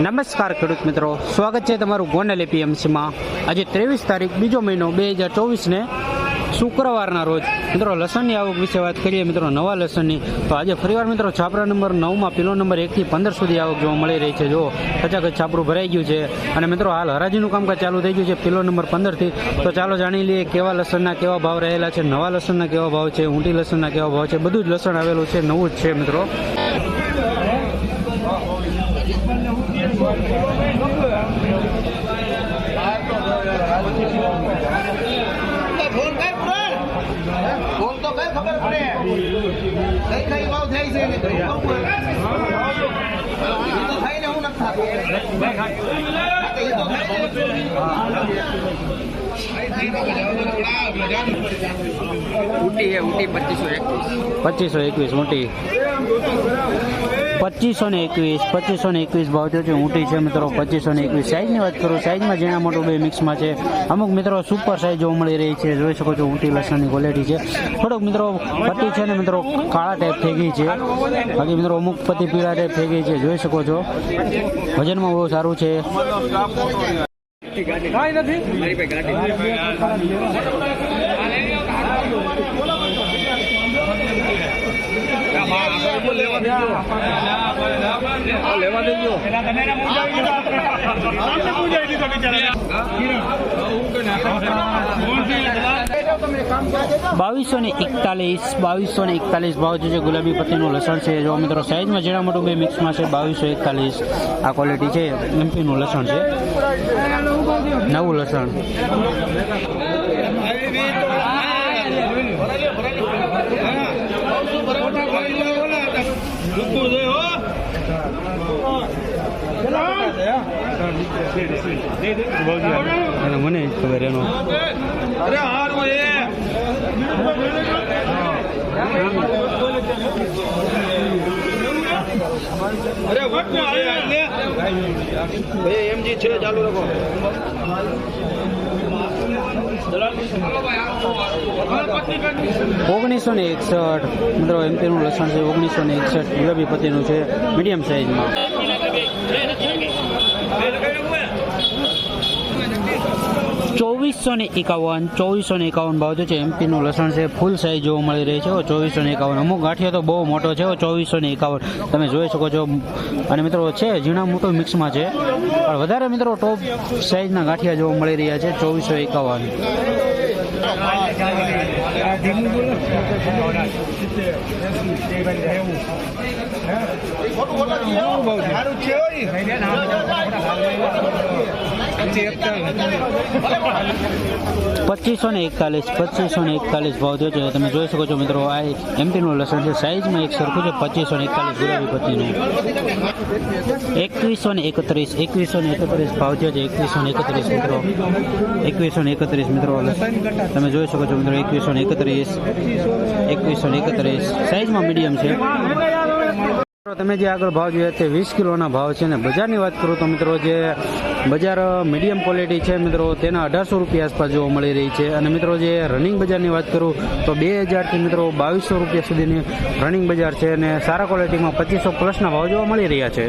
નમસ્કાર ખેડૂત મિત્રો. સ્વાગત છે તમારું ગોંડલ એપીએમસીમાં. આજે ત્રેવીસ તારીખ, બીજો મહિનો, બે હજાર ચોવીસને શુક્રવારના રોજ. મિત્રો, લસણની આવક વિશે વાત કરીએ. મિત્રો, નવા લસણની. તો આજે ફરીવાર મિત્રો, છાપરા નંબર નવમાં પીલો નંબર એકથી પંદર સુધી આવક જોવા મળી રહી છે. જો કચાકચ છાપરું ભરાઈ ગયું છે. અને મિત્રો, હાલ હરાજીનું કામકાજ ચાલુ થઈ ગયું છે પીલો નંબર પંદરથી. તો ચાલો જાણી લઈએ કેવા લસણના કેવા ભાવ રહેલા છે, નવા લસણના કેવા ભાવ છે, ઊંટી લસણના કેવા ભાવ છે. બધું જ લસણ આવેલું છે, નવું જ છે મિત્રો. ફોન કર ફોન ફોન તો કર ખબર પડે. કઈ કઈ ભાવ થાય છે ને કઈ ભાવ તો થાય ને હું નથી થતું. થાય ઊટી પચીસો એકવીસ. પચીસો એકવીસ ઊંટી. પચીસો ને એકવીસ, પચીસો ને એકવીસ ભાવ થયો છે ઊંટી છે મિત્રો, પચીસો ને એકવીસ. સાઈઝની વાત કરું સાઈઝમાં જેના મોટું બે મિક્સમાં છે. અમુક મિત્રો સુપર સાઈઝ જોવા મળી રહી છે, જોઈ શકો છો ઊંટી લસણની ક્વોલિટી છે. થોડોક મિત્રો પટ્ટી છે ને મિત્રો કાળા ટાઈપ થઈ ગઈ છે. બાકી મિત્રો અમુક પતિ પીળા ટાઈપ થઈ ગઈ છે, જોઈ શકો છો. વજનમાં બહુ સારું છે. મારી લેવા બાવીસો ને એકતાલીસ બાવીસો ને એકતાલીસ ભાવ છે ગુલાબી પત્તીનું લસણ છે. જો મિત્રો સાઈઝમાં જેના મોટું બે મિક્સમાં છે, બાવીસો એકતાલીસ. આ ક્વોલિટી છે, એમપીનું લસણ છે. નવું લસણ. અને મને ખબર એનો અરે વટ ને એમજી છે ચાલુ રાખો ઓગણીસો ને એકસઠ મિત્રો એમપીનું લસણ છે, ઓગણીસો ને એકસઠ ગુલાબી પતિનું છે મીડિયમ સાઇઝમાં ચોવીસો ને એકાવન, ચોવીસો ને એકાવન ભાવ છે એમપીનું લસણ છે, ફૂલ સાઇઝ જોવા મળી રહી છે. ચોવીસો ને એકાવન, અમુક ગાંઠિયો તો બહુ મોટો છે ચોવીસો ને એકાવન. તમે જોઈ શકો છો. અને મિત્રો છે, ઝીણા મોટું મિક્સમાં છે. પણ વધારે મિત્રો ટોપ સાઈઝના ગાંઠિયા જોવા મળી રહ્યા છે, ચોવીસો એકાવન. છે ઓય. પચીસો ને એકતાલીસ, પચીસો ને એકતાલીસ ભાવ થયો છે. તમે જોઈ શકો છો મિત્રો, આ એમપીનું લસણ છે. સાઈઝમાં એક સરખું છે, પચીસો ને એકતાલીસ ગુલાબી પત્તીનું. એકવીસો ને એકત્રીસ, એકવીસો ને એકત્રીસ ભાવ થયો છે. એકવીસો ને એકત્રીસ મિત્રો. એકવીસો ને એકત્રીસ મિત્રો તમે જોઈ શકો છો મિત્રો, એકવીસો ને એકત્રીસ, એકવીસો ને એકત્રીસ. સાઈઝમાં મીડિયમ છે. તમે જે આગળ ભાવ જોયા તે વીસ કિલોના ભાવ છે ને બજારની વાત કરું તો મિત્રો જે બજાર મીડિયમ ક્વોલિટી છે મિત્રો, તેના અઢારસો રૂપિયા આસપાસ જોવા મળી રહી છે. અને મિત્રો જે રનિંગ બજારની વાત કરું તો બે હજારથી મિત્રો બાવીસો રૂપિયા સુધીની રનિંગ બજાર છે અને સારા ક્વોલિટીમાં પચીસો પ્લસના ભાવ જોવા મળી રહ્યા છે.